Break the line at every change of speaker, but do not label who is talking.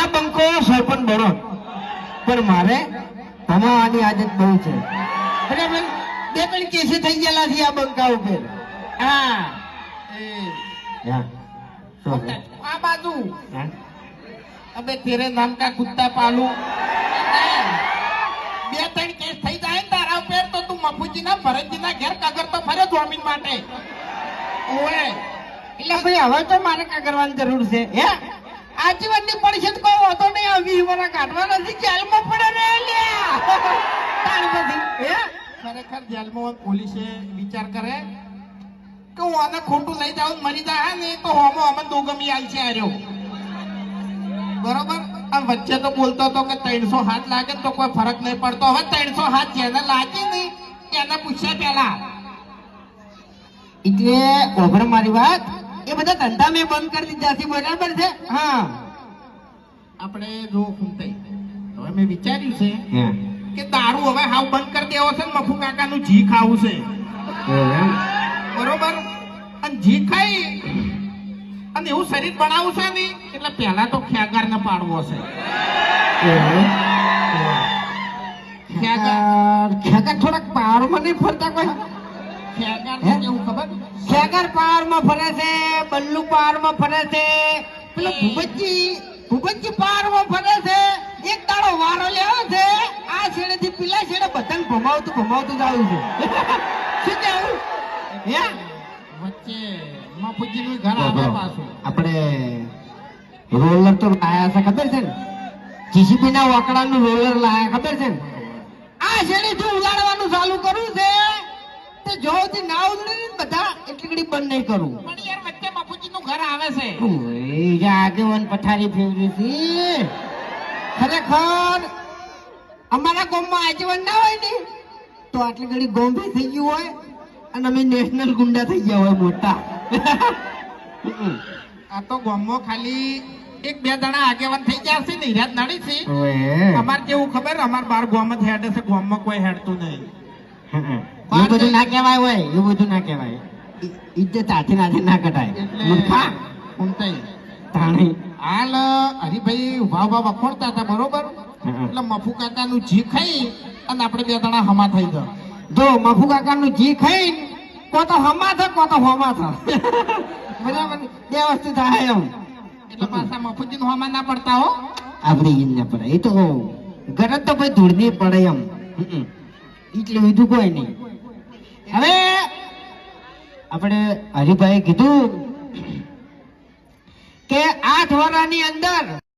આ બંકો સરપંચ બનો પણ મારે ભમાવાની આદત બહુ છે. બરાબર બે ત્રણ કેસે થઈ ગયેલા છે આ બંકા ઉપર.
હા? આ બાજુ? અબે તેરે નામ કા કુત્તા પાલું. બે ત્રણ કેસ થઈ જાય ને તારા ઉપર તો તું મફુજીના ભરતજીના ઘેર કાગર તો ફરે જમીન માટે. ઓએ
એટલે ભાઈ હવે તો મારે કાગરવાની જરૂર છે હે? આજીવનની પરિષદ કોઈ હોતો નહીં, આ વીસ વર્ષ કાઢવા નથી જેલમાં પડે ને
ખરેખર જેલમાં પોલીસે વિચાર કરે કે હું આને ખોટું લઈ જાઉં, મરી જાય. ને તો હોમો અમે દોગમી આવી છે આર્યો બરોબર? આ વચ્ચે તો બોલતો હતો કે ત્રણસો હાથ લાગે તો કોઈ ફરક નહીં પડતો. હવે ત્રણસો હાથ જેને લાગે નહીં, એને પૂછ્યા પેલા
એટલે ઓભર મારી વાત એ બધા ધંધા મેં બંધ કરી દીધા છે બરાબર છે? હા.
આપણે જો ફૂમતાઈ હવે મેં વિચાર્યું છે કે દારૂ હવે હાવ બંધ કરી દેવો છે મફુ કાકાનું જી ખાવું છે. બરોબર? અને જી ખાઈ અને એવું શરીર બનાવવું છે ને એટલે પહેલા તો ખ્યાગાર ને પાડવો છે. ખ્યાગાર
ખેગર થોડાક પાવરમાં નહીં ફરતા કોઈ?
ખ્યાગાર
છે
કેવું ખબર?
ખ્યાગાર પાવરમાં ફરે છે. પેલો ભૂપતજી ભૂપતજી પાવરમાં ફરે છે. એક દાડો વારો લેવો છે. આ છેડેથી પેલા છેડે બધાને ભમાવતું ભમાવતું જ આવ્યું છે. શું કેવું હે?
વચ્ચે મફુજી નું ઘર આવે પાછું.
આપણે રોલર તો લાયા છે ખબર છે ને? જીસીબી ના વાકડાનું રોલર લાયા ખબર છે ને? આ શેરીથી ઉલાડવાનું ચાલુ કરવું છે. તે જો થી ના ઉલડે બધા એટલી ઘડી બંધ નહીં કરું.
પણ યાર વચ્ચે મફુજી નું ઘર આવે છે.
આગેવાન પથારી ફેરવી છે. ખરેખર અમારા ગામમાં આગેવાન ના હોય ને તો આટલી ઘડી ગોમ્બે થઈ ગયું હોય અને અમે નેશનલ ગુંડા થઈ ગયા હોય મોટા.
આ તો ગામમાં ખાલી એક બે જણા આગેવાન થઈ ગયા છે ને હિરાત નડી છે. અમાર કેવું ખબર? અમાર બાર ગામ જ હેડે છે ગામમાં કોઈ હેડતું નહીં.
એ બધું ના કહેવાય હોય એવું બધું ના કહેવાય. ઇજ્જત હાથે નાથે ના કટાય મૂર્ખા.
ઊંટાઈ.
તાણી.
હાલ હરિભાઈ વાવ ઊભા વખોડતા હતા બરોબર? એટલે મફુ કાકા નું જી ખાઈ અને આપણે બે જણા હમા થઈ ગયા.
જો મફુ કાકાનું જી ખાઈ કો તો હમા થા કો તો હોમા થા. બરાબર. બે વસ્તુ થાય એમ.
એટલે પાછા મફુજી નું હમા ના પડતા હો.
આપણી ઈન ના પડે. એ તો ગરજ તો ભાઈ ધૂળની પડે એમ. એટલે બીજું કોઈ નહીં. હવે આપણે હરિભાઈ કીધું આઠ અંદર